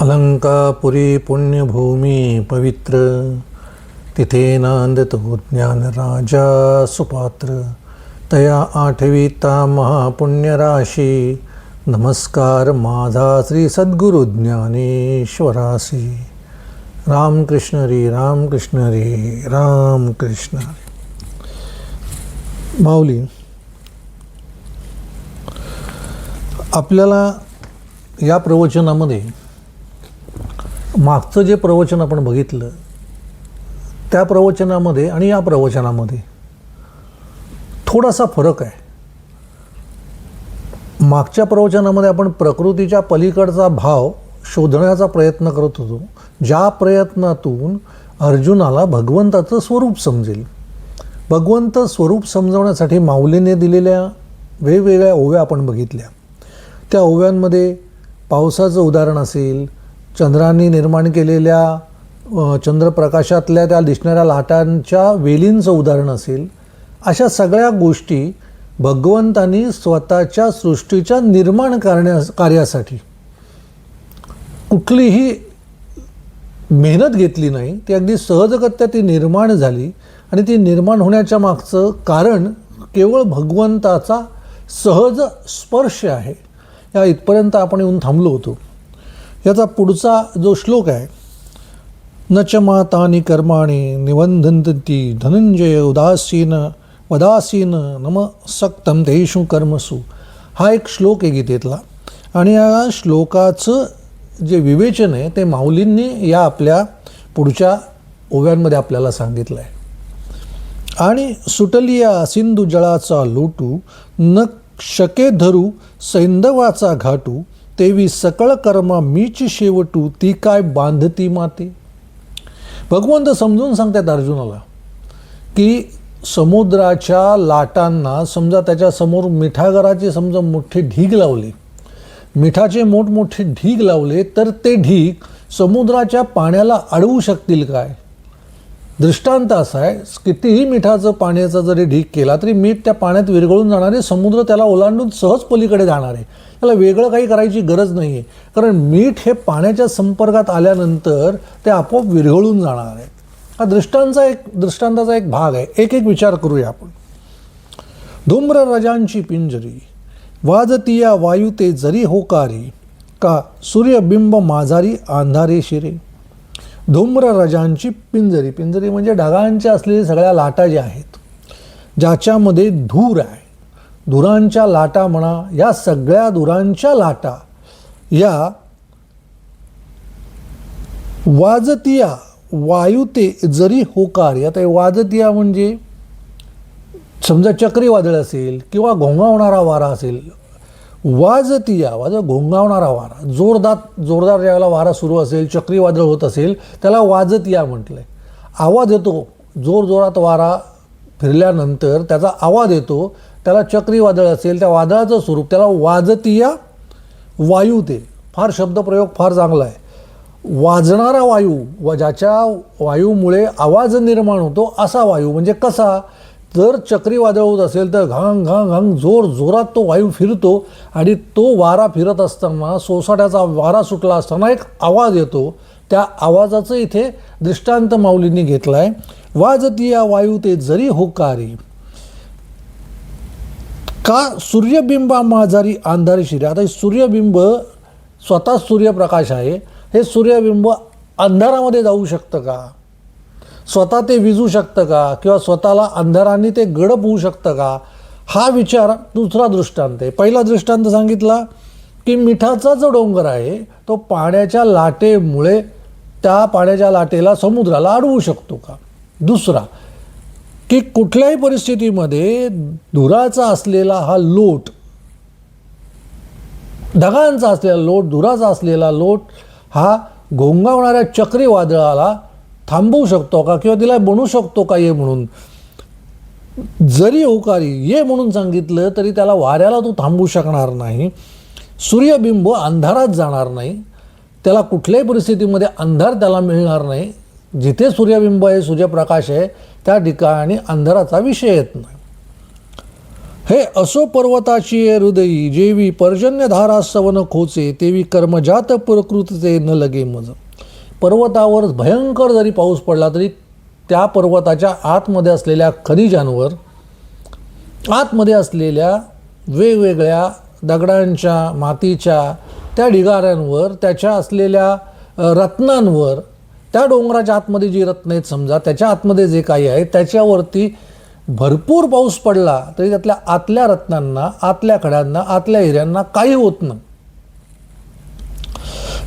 अलंकापुरी पुण्यभूमी पवित्र तिथे नांदतो ज्ञानराजा सुपात्र तया आठवीता महापुण्यराशी। नमस्कार माझा श्री सद्गुरु ज्ञानेश्वरासी। रामकृष्ण रे रामकृष्ण रे रामकृष्ण रे। माऊली आपल्याला या प्रवचनामध्ये मागचं जे प्रवचन आपण बघितलं त्या प्रवचनामध्ये आणि या प्रवचनामध्ये थोडासा फरक आहे. मागच्या प्रवचनामध्ये आपण प्रकृतीच्या पलीकडचा भाव शोधण्याचा प्रयत्न करत होतो. ज्या प्रयत्नातून अर्जुनाला भगवंताचं स्वरूप समजेल. भगवंत स्वरूप समजवण्यासाठी माऊलीने दिलेल्या वेगवेगळ्या ओव्या आपण बघितल्या. त्या ओव्यांमध्ये पावसाचं उदाहरण असेल चंद्राने निर्माण केलेल्या चंद्रप्रकाशातल्या त्या दिसणाऱ्या लाटांच्या वेलींचं उदाहरण असेल अशा सगळ्या गोष्टी भगवंतांनी स्वतःच्या सृष्टीच्या निर्माण करण्या कार्यासाठी कुठलीही मेहनत घेतली नाही ती अगदी सहजगत्या ती निर्माण झाली आणि ती निर्माण होण्याच्या मागचं कारण केवळ भगवंताचा सहज स्पर्श आहे. या इथपर्यंत आपण येऊन थांबलो होतो. याचा पुढचा जो श्लोक आहे न च मातानी कर्माणि निबंधंती धनंजय उदासीन वदासीन नम सक्तम तेषु कर्मसु. हा एक श्लोक आहे गीतेतला. आणि या श्लोकाचं जे विवेचन आहे ते माऊलींनी या आपल्या पुढच्या ओव्यांमध्ये आपल्याला सांगितलं आहे. आणि सुटलिया सिंधू जळाचा लोटू न शके धरू सैंदवाचा घाटू तेवी सकळ कर्मा मीच शेवटू ती काय बांधती माते? भगवंत समजून सांगतात अर्जुनाला की समुद्राच्या लाटांना समजा त्याच्यासमोर मिठागराचे समजा मोठे ढीग लावले मिठाचे मोठमोठे ढीग लावले तर ते ढीग समुद्राच्या पाण्याला अडवू शकतील काय? दृष्टांत असा आहे कितीही मिठाचं पाण्याचा जरी ढीग केला तरी मीठ त्या पाण्यात विरघळून जाणारे समुद्र त्याला ओलांडून सहज पलीकडे जाणार. आहे त्याला वेगळं काही करायची गरज नाही आहे कारण मीठ हे पाण्याच्या संपर्कात आल्यानंतर ते आपोआप विरघळून जाणार आहे. हा दृष्टांचा एक दृष्टांताचा एक भाग आहे. एक एक विचार करूया आपण. धूम्र रजांची पिंजरी. वाजतिया वायू ते जरी होकारी का सूर्यबिंब माझारी अंधारे शिरे. धूम्र रजांची पिंजरी. पिंजरी म्हणजे ढगांच्या असलेल्या सगळ्या लाटा ज्या आहेत ज्याच्यामध्ये धूर आहे. धुरांच्या लाटा म्हणा या सगळ्या धुरांच्या लाटा या वाजतिया वायुते जरी होकार. आता वाजतिया म्हणजे समजा चक्रीवादळ असेल किंवा घोंगावणारा वारा असेल वाजतिया वाज घोंगावणारा वारा. जोरदार जोरदार ज्यावेळेला वारा सुरू असेल चक्रीवादळ होत असेल त्याला वाजतिया म्हटलं आहे आवाज येतो. जोर जोरात वारा फिरल्यानंतर त्याचा आवाज येतो. त्याला चक्रीवादळ असेल त्या वादळाचं स्वरूप त्याला वाजतिया वायू ते. फार शब्दप्रयोग फार चांगला आहे. वाजणारा वायू व ज्याच्या वायूमुळे आवाज निर्माण होतो असा वायू म्हणजे कसा? जर चक्रीवादळ होत असेल तर घांग घांग घांग जोर जोरात तो वायू फिरतो आणि तो वारा फिरत असताना सोसाट्याचा वारा सुटला असताना एक आवाज येतो. त्या आवाजाचं इथे दृष्टांत माऊलींनी घेतला आहे वाजती या वायू ते जरी होकारी का सूर्यबिंबा माझारी अंधारी शिरे? आता हे सूर्यबिंब स्वतः सूर्यप्रकाश आहे. हे सूर्यबिंब अंधारामध्ये जाऊ शकतं का? स्वतः ते विजू शकतं का? किंवा स्वतःला अंधाराने ते गडप होऊ शकतं का? हा विचार दुसरा दृष्टांत आहे. पहिला दृष्टांत सांगितला की मिठाचा जो डोंगर आहे तो पाण्याच्या लाटेमुळे त्या पाण्याच्या लाटेला समुद्राला अडवू शकतो का? दुसरा की कुठल्याही परिस्थितीमध्ये धुराचा असलेला हा लोट ढगांचा असलेला लोट धुराचा असलेला लोट हा घोंगावणाऱ्या चक्रीवादळाला थांबवू शकतो का किंवा तिला बनू शकतो का ये म्हणून? जरी होकारी ये म्हणून सांगितलं तरी त्याला वाऱ्याला तो थांबवू शकणार नाही. सूर्यबिंब अंधारात जाणार नाही. त्याला कुठल्याही परिस्थितीमध्ये अंधार त्याला मिळणार नाही. जिथे सूर्यबिंब आहे सूर्यप्रकाश आहे त्या ठिकाणी अंधाराचा विषय येत नाही. हे असो पर्वताची हृदयी जेवी पर्जन्यधारा सवन खोचे तेवी कर्मजात प्रकृतीचे न लगे मज. पर्वतावर भयंकर जरी पाऊस पडला तरी त्या पर्वताच्या आतमध्ये असलेल्या खनिजांवर आतमध्ये असलेल्या वेगवेगळ्या दगडांच्या मातीच्या त्या ढिगाऱ्यांवर त्याच्या असलेल्या रत्नांवर त्या डोंगराच्या आतमध्ये जी रत्न आहेत समजा त्याच्या आतमध्ये जे काही आहे त्याच्यावरती भरपूर पाऊस पडला तरी त्यातल्या आतल्या रत्नांना आतल्या खड्यांना आतल्या हिऱ्यांना काही होत नाही.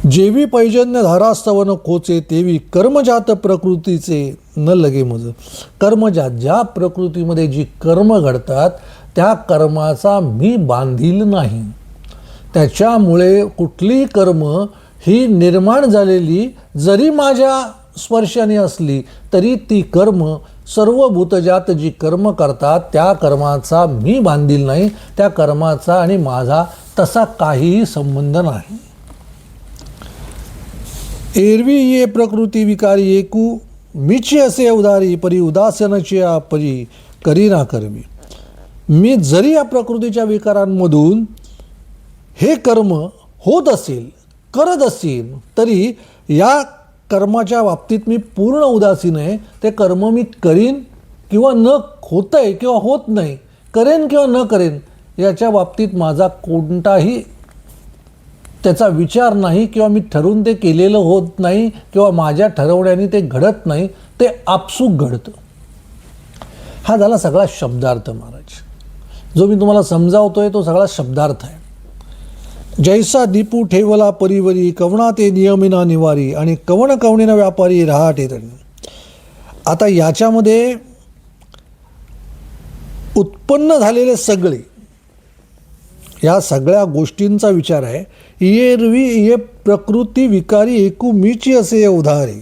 जेवी पैजन्य धारास्तवन खोचे तेवी कर्मजात प्रकृतीचे न लगे मज. कर्मजात ज्या प्रकृतीमध्ये जी कर्म घडतात त्या कर्माचा मी बांधील नाही. त्याच्यामुळे कुठलीही कर्म ही निर्माण झालेली जरी माझ्या स्पर्शाने असली तरी ती कर्म सर्व भूतजात जी कर्म करतात त्या कर्माचा मी बांधील नाही त्या कर्माचा आणि माझा तसा काहीही संबंध नाही. एरवी ये प्रकृती विकारी एकू मीची असे उदारी परी उदासनाची परी करीना कर्मी. करवी मी जरी या प्रकृतीच्या विकारांमधून हे कर्म होत असेल करत असेल तरी या कर्माच्या बाबतीत मी पूर्ण उदासीन आहे. ते कर्म मी करीन किंवा न होतंय किंवा होत नाही करेन किंवा न करेन याच्या बाबतीत माझा कोणताही त्याचा विचार नाही किंवा मी ठरवून ते केलेलं होत नाही किंवा माझ्या ठरवण्याने ते घडत नाही ते आपसूक घडतं. हा झाला सगळा शब्दार्थ महाराज. जो मी तुम्हाला समजावतोय तो सगळा शब्दार्थ आहे. जैसा दीपू ठेवला परिवरी कवणा ते नियमिना निवारी आणि कवण कवणीनं व्यापारी रहाटे आता याच्यामध्ये उत्पन्न झालेले सगळे या सगळ्या गोष्टींचा विचार आहे. ये रवी ये प्रकृती विकारी एकू मीची असे उदाहरे.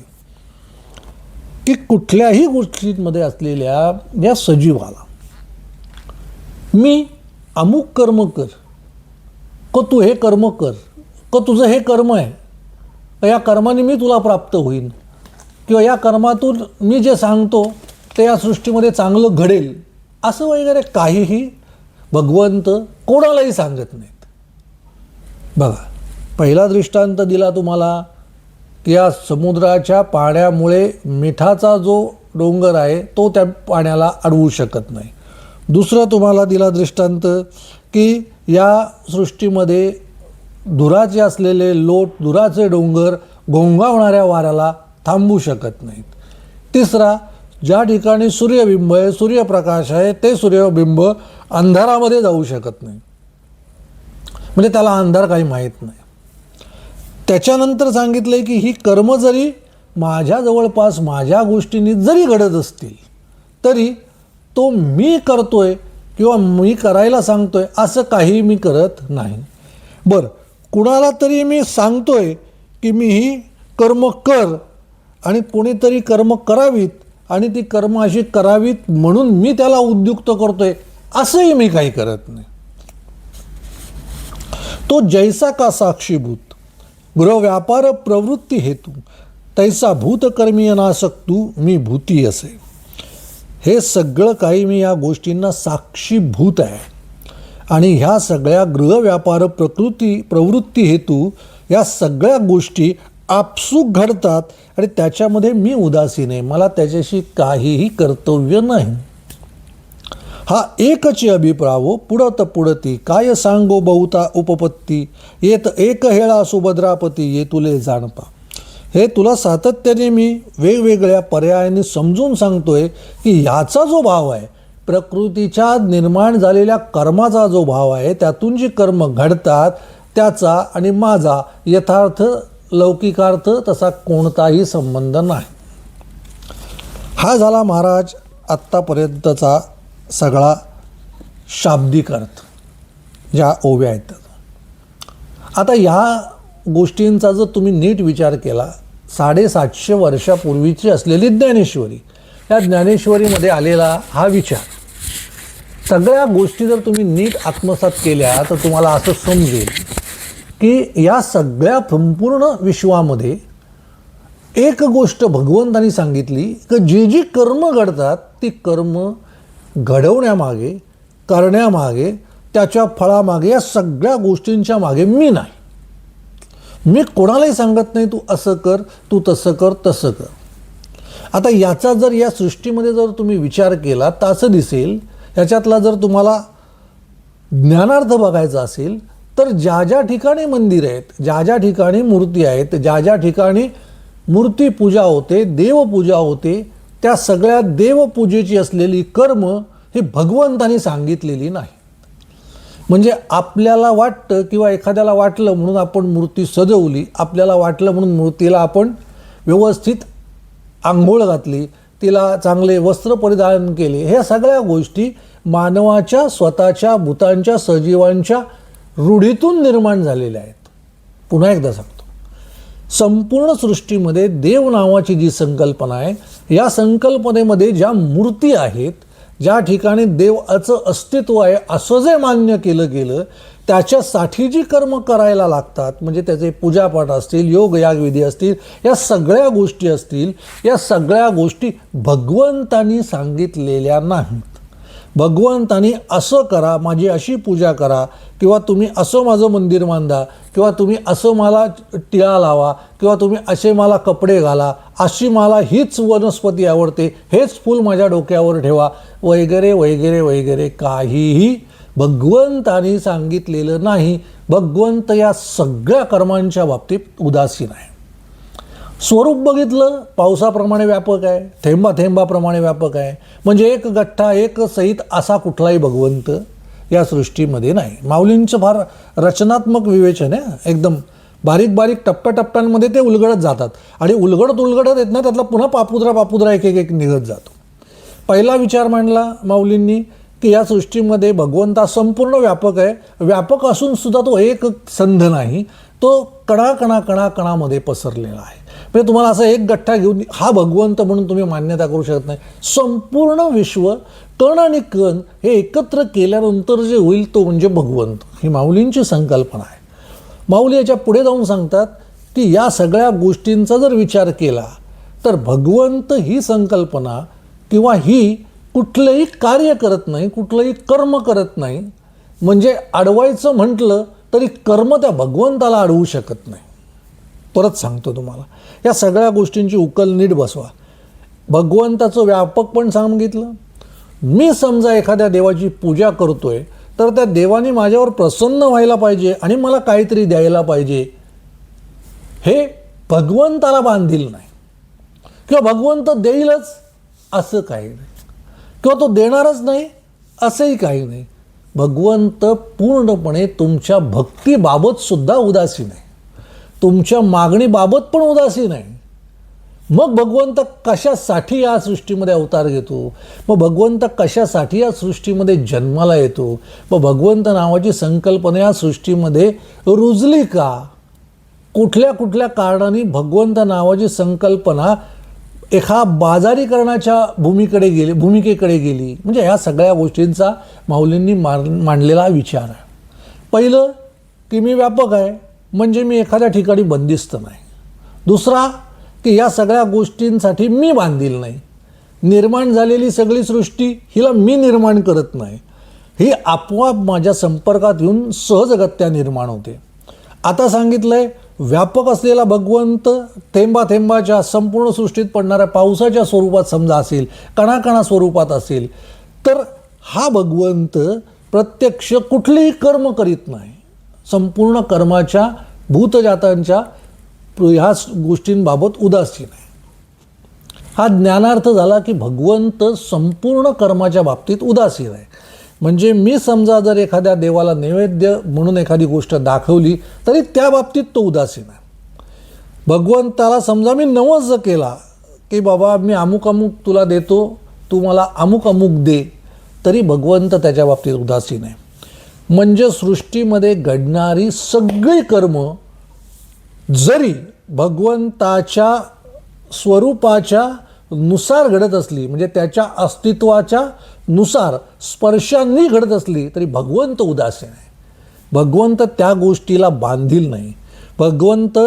की कुठल्याही गोष्टींमध्ये असलेल्या या सजीवाला मी अमुक कर्म कर क तू हे कर्म कर क तुझं हे कर्म आहे या कर्माने मी तुला प्राप्त होईन. किंवा या कर्मातून मी जे सांगतो ते या सृष्टीमध्ये चांगलं घडेल असं वगैरे काहीही भगवंत कोणालाही सांगत नाहीत. बघा पहिला दृष्टांत दिला तुम्हाला की या समुद्राच्या पाण्यामुळे मिठाचा जो डोंगर आहे तो त्या पाण्याला अडवू शकत नाही. दुसरं तुम्हाला दिला दृष्टांत की या सृष्टीमध्ये धुराचे असलेले लोट धुराचे डोंगर घोंगावणाऱ्या वाऱ्याला थांबू शकत नाहीत. तिसरा ज्या ठिकाणी सूर्यबिंब आहे सूर्यप्रकाश आहे ते सूर्यबिंब अंधारामध्ये जाऊ शकत नाही. म्हणजे त्याला अंधार काही माहीत नाही. त्याच्यानंतर सांगितलं आहे की ही कर्म जरी माझ्या जवळपास माझ्या गोष्टींनी जरी घडत असतील तरी तो मी करतोय किंवा मी करायला सांगतोय असं काही मी करत नाही. बरं कुणाला तरी मी सांगतोय की मी ही कर्म कर आणि कोणीतरी कर्म करावीत आणि ती कर्म अशी करावीत म्हणून मी त्याला उद्युक्त करतोय असंही मी काही करत नाही. तो जैसा का साक्षीभूत? गृह व्यापार प्रवृत्ती हेतू. तैसा भूतकर्मी तू मी भूती असे. हे सगळं काही मी या गोष्टींना साक्षीभूत आहे. आणि ह्या सगळ्या गृहव्यापार प्रकृती प्रवृत्ती हेतू या सगळ्या गोष्टी आपसूक घडतात आणि त्याच्यामध्ये मी उदासीन आहे. मला त्याच्याशी काहीही कर्तव्य नाही. हा एकच अभिप्रावो पुढत पुढती काय सांगो बहुता उपपत्ती? येत एक हेळा सुभद्रापती ये तुले जाणपा. हे तुला सातत्याने मी वेगवेगळ्या पर्यायाने समजून सांगतोय की ह्याचा जो भाव आहे प्रकृतीच्या निर्माण झालेल्या कर्माचा जो भाव आहे त्यातून जी कर्म घडतात त्याचा आणि माझा यथार्थ लौकिकार्थ तसा कोणताही संबंध नाही हा झाला महाराज आत्तापर्यंतचा सगळा शाब्दिक अर्थ ज्या ओव्या आहेत त्याचा. आता ह्या गोष्टींचा जर तुम्ही नीट विचार केला साडेसातशे वर्षापूर्वीची असलेली ज्ञानेश्वरी या ज्ञानेश्वरीमध्ये आलेला हा विचार सगळ्या गोष्टी जर तुम्ही नीट आत्मसात केल्या तर तुम्हाला असं समजेल की या सगळ्या संपूर्ण विश्वामध्ये एक गोष्ट भगवंतानी सांगितली की जी जी कर्म घडतात ती कर्म घडवण्यामागे करण्यामागे त्याच्या फळामागे या सगळ्या गोष्टींच्या मागे मी नाही. मी कोणालाही सांगत नाही तू असं कर तू तसं कर तसं कर. आता याचा जर या सृष्टीमध्ये जर तुम्ही विचार केला तर असं दिसेल ह्याच्यातला जर तुम्हाला ज्ञानार्थ बघायचा असेल तर ज्या ज्या ठिकाणी मंदिर आहेत ज्या ज्या ठिकाणी मूर्ती आहेत ज्या ज्या ठिकाणी मूर्तीपूजा होते देवपूजा होते त्या सगळ्या देवपूजेची असलेली कर्म ही भगवंतानी सांगितलेली नाही. म्हणजे आपल्याला वाटतं किंवा एखाद्याला वाटलं म्हणून आपण मूर्ती सजवली आपल्याला वाटलं म्हणून मूर्तीला आपण व्यवस्थित आंघोळ घातली तिला चांगले वस्त्र परिधान केले ह्या सगळ्या गोष्टी मानवाच्या स्वतःच्या भूतांच्या सजीवांच्या रूढीतून निर्माण झालेल्या आहेत. पुन्हा एकदा सांगतो. संपूर्ण सृष्टीमध्ये देव नावाची जी संकल्पना आहे या संकल्पनेमध्ये ज्या मूर्ती आहेत ज्या ठिकाणी देवाचं अस्तित्व आहे असं जे मान्य केलं गेलं त्याच्यासाठी जी कर्म करायला लागतात म्हणजे त्याचे पूजापाठ असतील योग यागविधी असतील या सगळ्या गोष्टी असतील या सगळ्या गोष्टी भगवंतानी सांगितलेल्या नाहीत. भगवंतानी असं करा माझी अशी पूजा करा किंवा तुम्ही असं माझं मंदिर बांधा किंवा तुम्ही असं मला टिळा लावा किंवा तुम्ही असे मला कपडे घाला अशी मला हीच वनस्पती आवडते हेच फूल माझ्या डोक्यावर ठेवा. वगैरे वगैरे वगैरे काहीही भगवंतानी सांगितलेलं नाही. भगवंत या सगळ्या कर्मांच्या बाबतीत उदासीन आहे. स्वरूप बघितलं पावसाप्रमाणे व्यापक आहे थेंबा थेंबाप्रमाणे व्यापक आहे. म्हणजे एक गठ्ठा एक सहित असा कुठलाही भगवंत या सृष्टीमध्ये नाही. माऊलींचं फार रचनात्मक विवेचन आहे एकदम बारीक बारीक टप्प्याटप्प्यांमध्ये ते उलगडत जातात. आणि उलगडत उलगडत येत ना त्यातला पुन्हा पापुद्रा पापुद्रा एक एक एक निघत जातो. पहिला विचार मांडला माऊलींनी की या सृष्टीमध्ये भगवंता संपूर्ण व्यापक आहे. व्यापक असूनसुद्धा तो एक संध नाही तो कणा कणा कणा कणामध्ये पसरलेला आहे. म्हणजे तुम्हाला असा एक गठ्ठा घेऊन हा भगवंत म्हणून तुम्ही मान्यता करू शकत नाही. संपूर्ण विश्व कण आणि कण हे एकत्र केल्यानंतर जे होईल तो म्हणजे भगवंत. ही माऊलींची संकल्पना आहे. माऊली याच्यापुढे जाऊन सांगतात की या सगळ्या गोष्टींचा जर विचार केला तर भगवंत ही संकल्पना किंवा ही कुठलंही कार्य करत नाही कुठलंही कर्म करत नाही. म्हणजे अडवायचं म्हटलं तरी कर्म त्या भगवंताला अडवू शकत नाही. परत सांगतो तुम्हाला. या सगळ्या गोष्टींची उकल नीट बसवा. भगवंताचं व्यापक पण सांगितलं. मी समजा एखाद्या देवाची पूजा करतोय तर त्या देवाने माझ्यावर प्रसन्न व्हायला पाहिजे आणि मला काहीतरी द्यायला पाहिजे. हे भगवंताला बांधील नाही. किंवा भगवंत देईलच असं काही नाही. किंवा तो देणारच नाही असंही काही नाही. भगवंत पूर्णपणे तुमच्या भक्तीबाबतसुद्धा उदासीन आहे. तुमच्या मागणीबाबत पण उदासीन आहे मग भगवंत कशासाठी या सृष्टीमध्ये अवतार घेतो? मग भगवंत कशासाठी या सृष्टीमध्ये जन्माला येतो? मग भगवंत नावाची संकल्पना या सृष्टीमध्ये रुजली का? कुठल्या कुठल्या कारणाने भगवंत नावाची संकल्पना एका बाजारीकरणाच्या भूमीकडे गेली भूमिकेकडे गेली? म्हणजे ह्या सगळ्या गोष्टींचा माऊलींनी मान मांडलेला विचार आहे. पहिलं की मी व्यापक आहे. म्हणजे मी एखाद्या ठिकाणी बंदिस्त नाही. दुसरा की या सगळ्या गोष्टींसाठी मी बांधील नाही. निर्माण झालेली सगळी सृष्टी हिला मी निर्माण करत नाही. ही आपोआप माझ्या संपर्कात येऊन सहजगत्या निर्माण होते. आता सांगितलं आहे व्यापक असलेला भगवंत थेंबा थेंबाच्या संपूर्ण सृष्टीत पडणाऱ्या पावसाच्या स्वरूपात समजा असेल कणाकणा स्वरूपात असेल तर हा भगवंत प्रत्यक्ष कुठलेही कर्म करीत नाही. संपूर्ण कर्माच्या भूतजातांच्या ह्या गोष्टींबाबत उदासीन आहे. हा ज्ञानार्थ झाला की भगवंत संपूर्ण कर्माच्या बाबतीत उदासीन आहे. म्हणजे मी समजा जर एखाद्या देवाला नैवेद्य म्हणून एखादी गोष्ट दाखवली तरी त्या बाबतीत तो उदासीन आहे. भगवंताला समजा मी नवस केला की बाबा मी अमुक अमुक तुला देतो तू मला अमुक अमुक दे तरी भगवंत त्याच्या बाबतीत उदासीन आहे. म्हणजे सृष्टीमध्ये घडणारी सगळी कर्म जरी भगवंताच्या स्वरूपाच्या नुसार घडत असली म्हणजे त्याच्या अस्तित्वाच्या नुसार स्पर्शांनी घडत असली तरी भगवंत उदासीन आहे. भगवंत त्या गोष्टीला बांधील नाही. भगवंत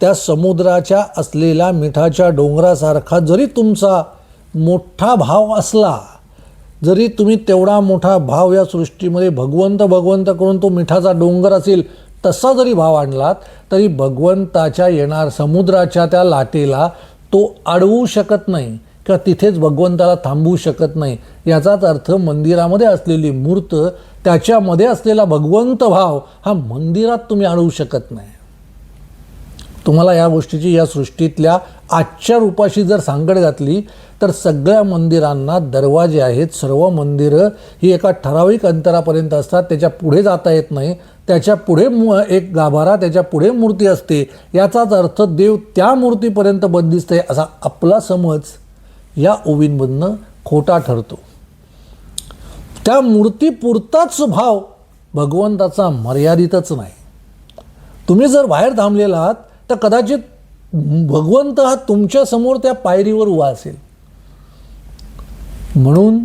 त्या समुद्राच्या असलेल्या मिठाच्या डोंगरासारखा जरी तुमचा मोठा भाव असला जरी तुम्ही तेवढा मोठा भाव या सृष्टीमध्ये भगवंत भगवंत करून तो मिठाचा डोंगर असेल तसा जरी भाव आणलात तरी भगवंताच्या येणार समुद्राच्या त्या लाटेला तो अडवू शकत नाही किंवा तिथेच भगवंताला थांबवू शकत नाही. याचाच अर्थ मंदिरामध्ये असलेली मूर्त त्याच्यामध्ये असलेला भगवंत भाव हा मंदिरात तुम्ही अडवू शकत नाही. तुम्हाला या गोष्टीची या सृष्टीतल्या आजच्या रूपाशी जर सांगड घातली तर सगळ्या मंदिरांना दरवाजे आहेत. सर्व मंदिरं ही एका ठराविक अंतरापर्यंत असतात. त्याच्या पुढे जाता येत नाही. त्याच्या पुढे मु एक गाभारा त्याच्या पुढे मूर्ती असते. याचाच अर्थ देव त्या मूर्तीपर्यंत बंदिस्त आहे असा आपला समज या ओवींमधनं खोटा ठरतो. त्या मूर्तीपुरताच भाव भगवंताचा मर्यादितच नाही. तुम्ही जर बाहेर थांबलेला आहात तर कदाचित भगवंत हा तुमच्यासमोर त्या पायरीवर उभा असेल. म्हणून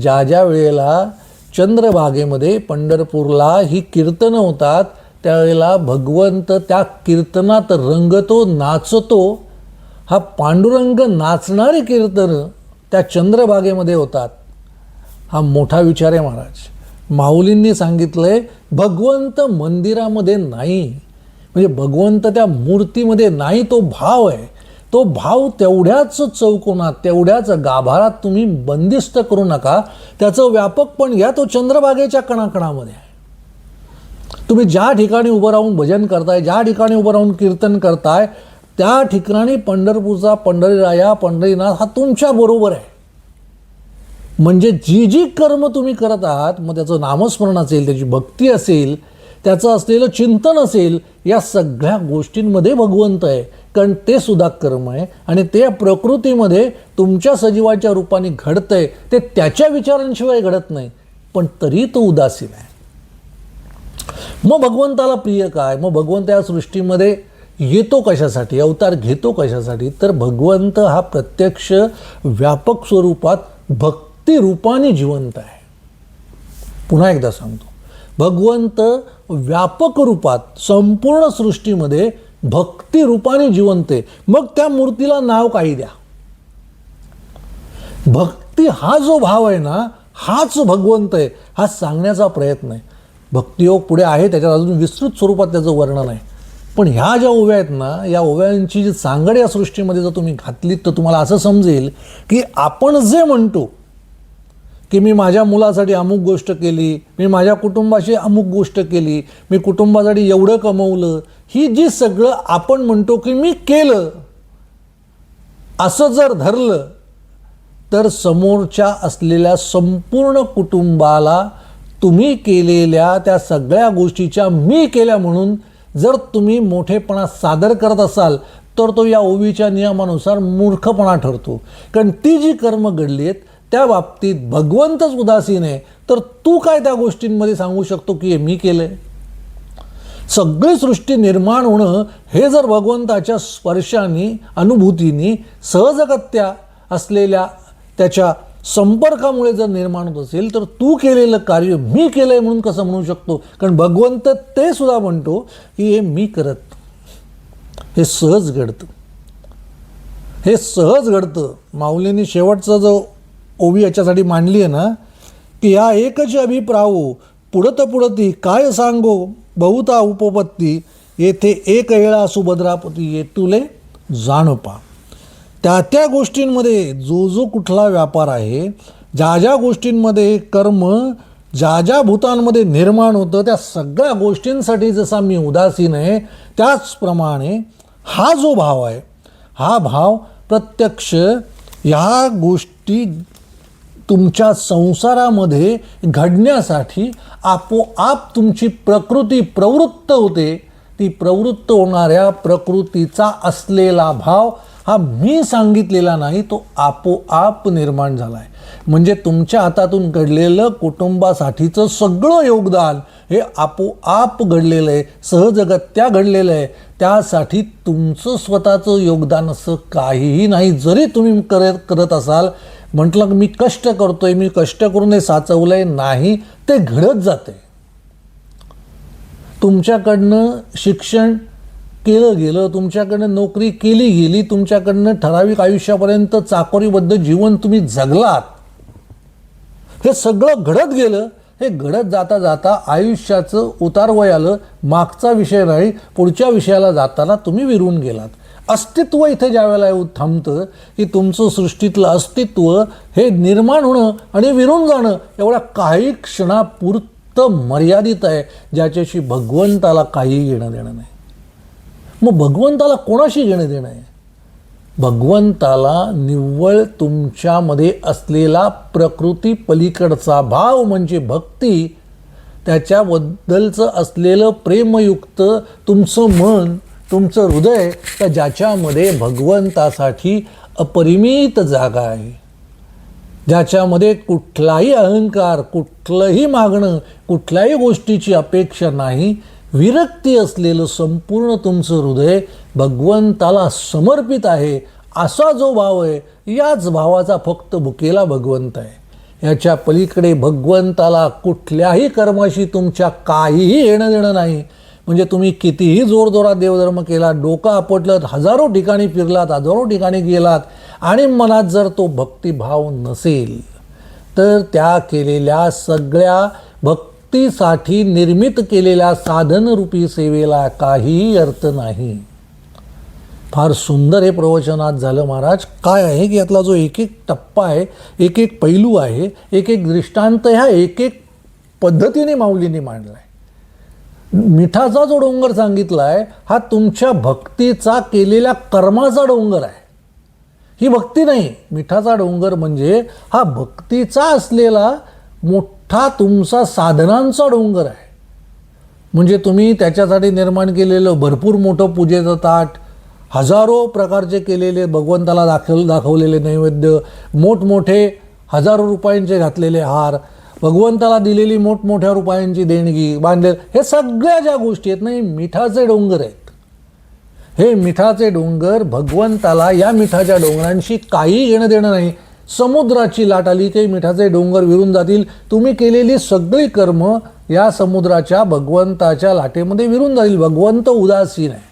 ज्या ज्या वेळेला चंद्रभागेमध्ये पंढरपूरला ही कीर्तनं होतात त्यावेळेला भगवंत त्या कीर्तनात रंगतो नाचतो. हा पांडुरंग नाचणारी कीर्तनं त्या चंद्रभागेमध्ये होतात. हा मोठा विचार आहे महाराज. माऊलींनी सांगितलं आहे भगवंत मंदिरामध्ये नाही. म्हणजे भगवंत त्या मूर्तीमध्ये नाही तो भाव आहे. तो भाव तेवढ्याच चौकोनात तेवढ्याच गाभारात तुम्ही बंदिस्त करू नका. त्याचं व्यापक पण घ्या तो चंद्रभागेच्या कणाकणामध्ये आहे. तुम्ही ज्या ठिकाणी उभं राहून भजन करताय ज्या ठिकाणी उभं राहून कीर्तन करताय त्या ठिकाणी पंढरपूरचा पंढरीराया पंढरीनाथ हा तुमच्या बरोबर आहे. म्हणजे जी जी कर्म तुम्ही करत आहात मग त्याचं नामस्मरण असेल त्याची भक्ती असेल त्याचं असलेलं चिंतन असेल या सगळ्या गोष्टींमध्ये भगवंत आहे. कारण ते सुद्धा कर्म आहे आणि ते प्रकृतीमध्ये तुमच्या सजीवाच्या रूपाने घडतंय ते त्याच्या विचारांशिवाय घडत नाही पण तरी तो उदासीन आहे. मग भगवंताला प्रिय काय? मग भगवंत या सृष्टीमध्ये येतो कशासाठी? अवतार घेतो कशासाठी? तर भगवंत हा प्रत्यक्ष व्यापक स्वरूपात भक्ती रूपाने जिवंत आहे. पुन्हा एकदा सांगतो. भगवंत व्यापक रूपात संपूर्ण सृष्टीमध्ये भक्ती रूपाने जिवंत आहे. मग त्या मूर्तीला नाव काही द्या. भक्ती हा जो भाव आहे ना हाच भगवंत आहे हा सांगण्याचा प्रयत्न आहे. भक्तियोग पुढे आहे त्याच्यात अजून विस्तृत स्वरूपात त्याचं वर्णन आहे. पण ह्या ज्या ओव्या आहेत ना या ओव्यांची जी सांगड या सृष्टीमध्ये जर तुम्ही घातलीत तर तुम्हाला असं समजेल की आपण जे म्हणतो की मी माझ्या मुलासाठी अमुक गोष्ट केली मी माझ्या कुटुंबाशी अमुक गोष्ट केली मी कुटुंबासाठी एवढं कमवलं ही जी सगळं आपण म्हणतो की मी केलं असं जर धरलं तर समोरच्या असलेल्या संपूर्ण कुटुंबाला तुम्ही केलेल्या त्या सगळ्या गोष्टीच्या मी केल्या म्हणून जर तुम्ही मोठेपणा सादर करत असाल तर तो या ओवीच्या नियमानुसार मूर्खपणा ठरतो. कारण ती जी कर्म घडली आहेत त्या बाबतीत भगवंतच उदासीन आहे. तर तू काय त्या गोष्टींमध्ये सांगू शकतो की हे मी केलं आहे सगळी सृष्टी निर्माण होणं हे जर भगवंताच्या स्पर्शाने अनुभूतीने सहजगत्या असलेल्या त्याच्या संपर्कामुळे जर निर्माण होत असेल तर तू केलेलं कार्य मी केलं आहे म्हणून कसं म्हणू शकतो? कारण भगवंत ते सुद्धा म्हणतो की हे मी करत. हे सहज घडतं. हे सहज घडतं. माऊलीने शेवटचा जो ओवी याच्यासाठी मांडली आहे ना की या एकच अभिप्रावो पुढत पुढती काय सांगो बहुता उपपत्ती येथे एक वेळा सुभद्रापती येतुले जाणपा. त्या त्या गोष्टींमध्ये जो जो कुठला व्यापार आहे ज्या ज्या गोष्टींमध्ये कर्म ज्या ज्या भूतांमध्ये निर्माण होतं त्या सगळ्या गोष्टींसाठी जसा मी उदासीन आहे त्याचप्रमाणे हा जो भाव आहे हा भाव प्रत्यक्ष ह्या गोष्टी तुमच्या संसारामध्ये घडण्यासाठी आपोआप तुमची प्रकृती प्रवृत्त होते. ती प्रवृत्त होणाऱ्या प्रकृतीचा असलेला भाव हा मी सांगितलेला नाही तो आपोआप निर्माण झाला आहे म्हणजे तुमच्या हातातून घडलेलं कुटुंबासाठीचं सगळं योगदान हे आपोआप घडलेलं आहे सहजगत्या घडलेलं आहे. त्यासाठी तुमचं स्वतःचं योगदान असं काहीही नाही. जरी तुम्ही करत करत असाल म्हटलं की मी कष्ट करतोय मी कष्ट करून हे साचवलंय नाही ते घडत जाते. तुमच्याकडनं शिक्षण केलं गेलं तुमच्याकडनं नोकरी केली गेली तुमच्याकडनं ठराविक आयुष्यापर्यंत चाकोरीबद्ध जीवन तुम्ही जगलात. हे सगळं घडत गेलं. हे घडत जाता जाता आयुष्याचं उतारवय आलं मागचा विषय नाही पुढच्या विषयाला जाताना तुम्ही विरून गेलात. अस्तित्व इथे ज्या वेळेला येऊ थांबतं की तुमचं सृष्टीतलं अस्तित्व हे निर्माण होणं आणि विरून जाणं एवढ्या काही क्षणापुरतं मर्यादित आहे ज्याच्याशी भगवंताला काही घेणं देणं नाही. मग भगवंताला कोणाशी घेणं देणं आहे? भगवंताला निव्वळ तुमच्यामध्ये असलेला प्रकृती पलीकडचा भाव म्हणजे भक्ती त्याच्याबद्दलचं असलेलं प्रेमयुक्त तुमचं मन तुमचं हृदय का ज्याच्यामध्ये भगवंतासाठी अपरिमित जागा आहे. ज्याच्यामध्ये कुठलाही अहंकार कुठलंही मागणं कुठल्याही गोष्टीची अपेक्षा नाही विरक्ती असलेलं संपूर्ण तुमचं हृदय भगवंताला समर्पित आहे असा जो भाव आहे याच भावाचा फक्त भुकेला भगवंत आहे. याच्या पलीकडे भगवंताला कुठल्याही कर्माशी तुमच्या काहीही येणं देणं नाही. म्हणजे तुम्ही कितीही जोरजोरात देवधर्म केला डोकं आपटलत हजारो ठिकाणी फिरलात हजारो ठिकाणी गेलात आणि मनात जर तो भक्तिभाव नसेल तर त्या केलेल्या सगळ्या भक्तीसाठी निर्मित केलेल्या साधनरूपी सेवेला काहीही अर्थ नाही. फार सुंदर हे प्रवचनात झालं महाराज. काय आहे की यातला जो एक एक टप्पा आहे एक एक पैलू आहे एक एक दृष्टांत ह्या एक एक पद्धतीने माऊलीने मांडला आहे मिठाचा जो डोंगर सांगितला आहे हा तुमच्या भक्तीचा केलेल्या कर्माचा डोंगर आहे. ही भक्ती नाही. मिठाचा डोंगर म्हणजे हा भक्तीचा असलेला मोठा तुमचा साधनांचा डोंगर आहे. म्हणजे तुम्ही त्याच्यासाठी निर्माण केलेलं भरपूर मोठं पूजेचं ताट हजारो प्रकारचे केलेले भगवंताला दाखल दाखवलेले नैवेद्य मोठमोठे हजारो रुपयांचे घातलेले हार भगवंताला दिलेली मोठमोठ्या रुपयांची देणगी बांधले हे सगळ्या ज्या गोष्टी आहेत ना हे मिठाचे डोंगर आहेत. हे मिठाचे डोंगर भगवंताला या मिठाच्या डोंगरांशी काही घेणं देणं नाही. समुद्राची लाट आली की मिठाचे डोंगर विरून जातील. तुम्ही केलेली सगळी कर्म या समुद्राच्या भगवंताच्या लाटेमध्ये विरून जातील भगवंत उदासीन आहे.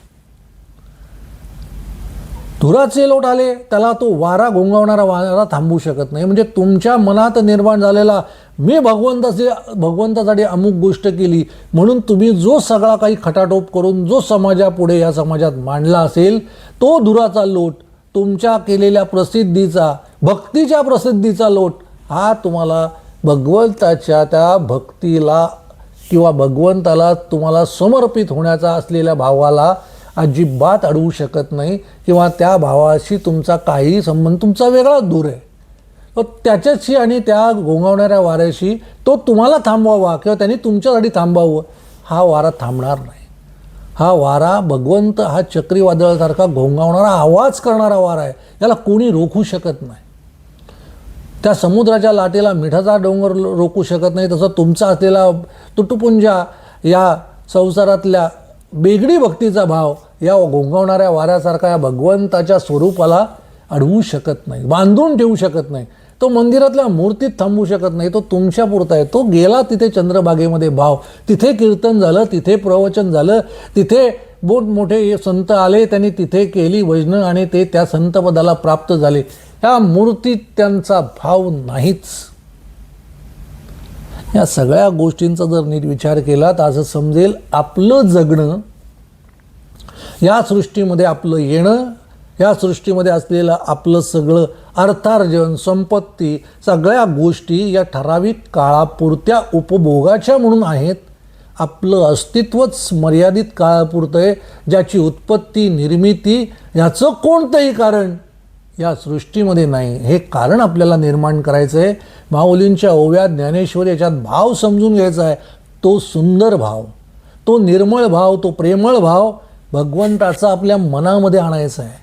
धुराचे लोट आले त्याला तो वारा गोंगावणारा वारा थांबवू शकत नाही. म्हणजे तुमच्या मनात निर्माण झालेला मी भगवंताचे भगवंतासाठी अमुक गोष्ट केली म्हणून तुम्ही जो सगळा काही खटाटोप करून जो समाजापुढे या समाजात मांडला असेल तो धुराचा लोट तुमच्या केलेल्या प्रसिद्धीचा भक्तीच्या प्रसिद्धीचा लोट हा तुम्हाला भगवंताच्या त्या भक्तीला किंवा भगवंताला तुम्हाला समर्पित होण्याचा असलेल्या भावाला अजिबात अडवू शकत नाही किंवा त्या भावाशी तुमचा काहीही संबंध तुमचा वेगळाच दूर आहे. तर त्याच्याशी आणि त्या घोंगावणाऱ्या वाऱ्याशी तो तुम्हाला थांबवावा किंवा त्यांनी तुमच्यासाठी थांबावं हा वारा थांबणार नाही. हा वारा भगवंत हा चक्रीवादळासारखा घोंगावणारा आवाज करणारा वारा आहे. याला कोणी रोखू शकत नाही. त्या समुद्राच्या लाटेला मिठाचा डोंगर रोखू शकत नाही तसं तुमचा असलेला तुटपुंजा या संसारातल्या बेगडी भक्तीचा भाव या घोंगवणाऱ्या वाऱ्यासारखा या भगवंताच्या स्वरूपाला अडवू शकत नाही बांधून ठेवू शकत नाही. तो मंदिरातल्या मूर्तीत थांबू शकत नाही तो तुमच्या पुरता आहे. तो गेला तिथे चंद्रभागेमध्ये भाव. तिथे कीर्तन झालं तिथे प्रवचन झालं तिथे मोठमोठे संत आले त्यांनी तिथे केली भजनं आणि ते त्या संतपदाला प्राप्त झाले. ह्या मूर्तीत त्यांचा भाव नाहीच. या सगळ्या गोष्टींचा जर नीट विचार केला तर असं समजेल आपलं जगणं या सृष्टीमध्ये आपलं येणं या सृष्टीमध्ये असलेलं आपलं सगळं अर्थार्जन संपत्ती सगळ्या गोष्टी या ठराविक काळापुरत्या उपभोगाच्या म्हणून आहेत. आपलं अस्तित्वच मर्यादित काळापुरतं आहे. ज्याची उत्पत्ती निर्मिती याचं कोणतंही कारण या सृष्टीमध्ये नाही. हे कारण आपल्याला निर्माण करायचं आहे माऊलींच्या ओव्या ज्ञानेश्वर याच्यात भाव समजून घ्यायचा आहे तो सुंदर भाव तो निर्मळ भाव तो प्रेमळ भाव भगवंताचा आपल्या मनामध्ये आणायचा आहे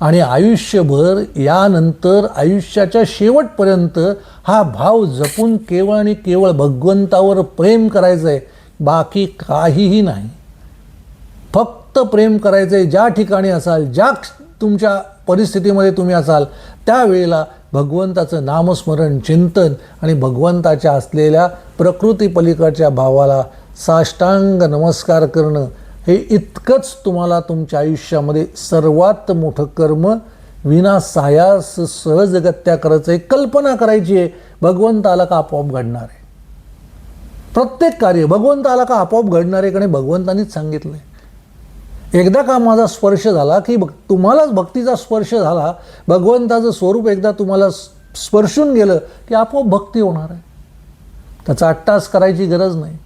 आणि आयुष्यभर यानंतर आयुष्याच्या शेवटपर्यंत हा भाव जपून केवळ आणि केवळ भगवंतावर प्रेम करायचं आहे बाकी काहीही नाही. फक्त प्रेम करायचं आहे ज्या ठिकाणी असाल ज्या तुमच्या परिस्थितीमध्ये तुम्ही असाल त्यावेळेला भगवंताचं नामस्मरण चिंतन आणि भगवंताच्या असलेल्या प्रकृती पलीकडच्या भावाला साष्टांग नमस्कार करणं हे इतकंच तुम्हाला तुमच्या आयुष्यामध्ये सर्वात मोठं कर्म विना सायास सहजगत्या करायचं आहे कल्पना करायची आहे. भगवंत आला का आपोआप घडणार आहे? प्रत्येक कार्य भगवंत आला का आपोआप घडणार आहे का भगवंतानीच सांगितलं आहे एकदा का माझा स्पर्श झाला की बघ तुम्हालाच भक्तीचा स्पर्श झाला भगवंताचं स्वरूप एकदा तुम्हाला स्पर्शून गेलं की आपोआप भक्ती होणार आहे. त्याचा अट्टास करायची गरज नाही.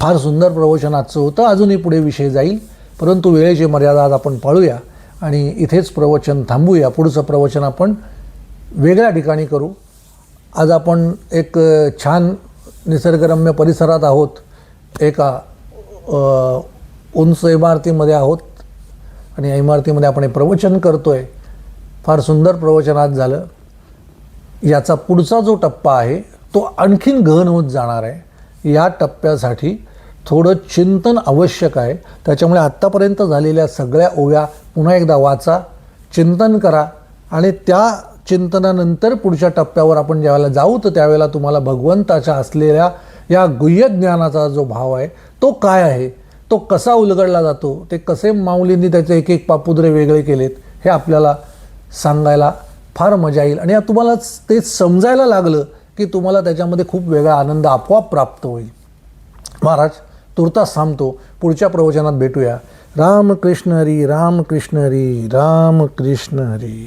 फार सुंदर प्रवचन आजचं होतं. अजूनही पुढे विषय जाईल. परंतु वेळेची मर्यादा आज आपण पाळूया आणि इथेच प्रवचन थांबूया. पुढचं प्रवचन आपण वेगळ्या ठिकाणी करू. आज आपण एक छान निसर्गरम्य परिसरात आहोत. एका उंच इमारतीमध्ये आहोत आणि या इमारतीमध्ये आपण हे प्रवचन करतो आहे फार सुंदर प्रवचन आज झालं. याचा पुढचा जो टप्पा आहे तो आणखीन गहन होत जाणार आहे. या टप्प्यासाठी थोडं चिंतन आवश्यक आहे. त्याच्यामुळे आत्तापर्यंत झालेल्या सगळ्या ओव्या पुन्हा एकदा वाचा चिंतन करा आणि त्या चिंतनानंतर पुढच्या टप्प्यावर आपण ज्यावेळेला जाऊ तर त्यावेळेला तुम्हाला भगवंताच्या असलेल्या या गुह्य ज्ञानाचा जो भाव आहे तो काय आहे? तो कसा उलगडला जातो ते कसे माऊलींनी त्याचे एक एक पापुद्रे वेगळे केलेत हे आपल्याला सांगायला फार मजा येईल. आणि तुम्हाला ते समजायला लागलं की तुम्हाला त्याच्यामध्ये खूप वेगळा आनंद आपोआप प्राप्त होईल. महाराज तुर्तास थांबतो पुढच्या प्रवचनात भेटूया. रामकृष्ण हरी रामकृष्ण हरी रामकृष्ण हरी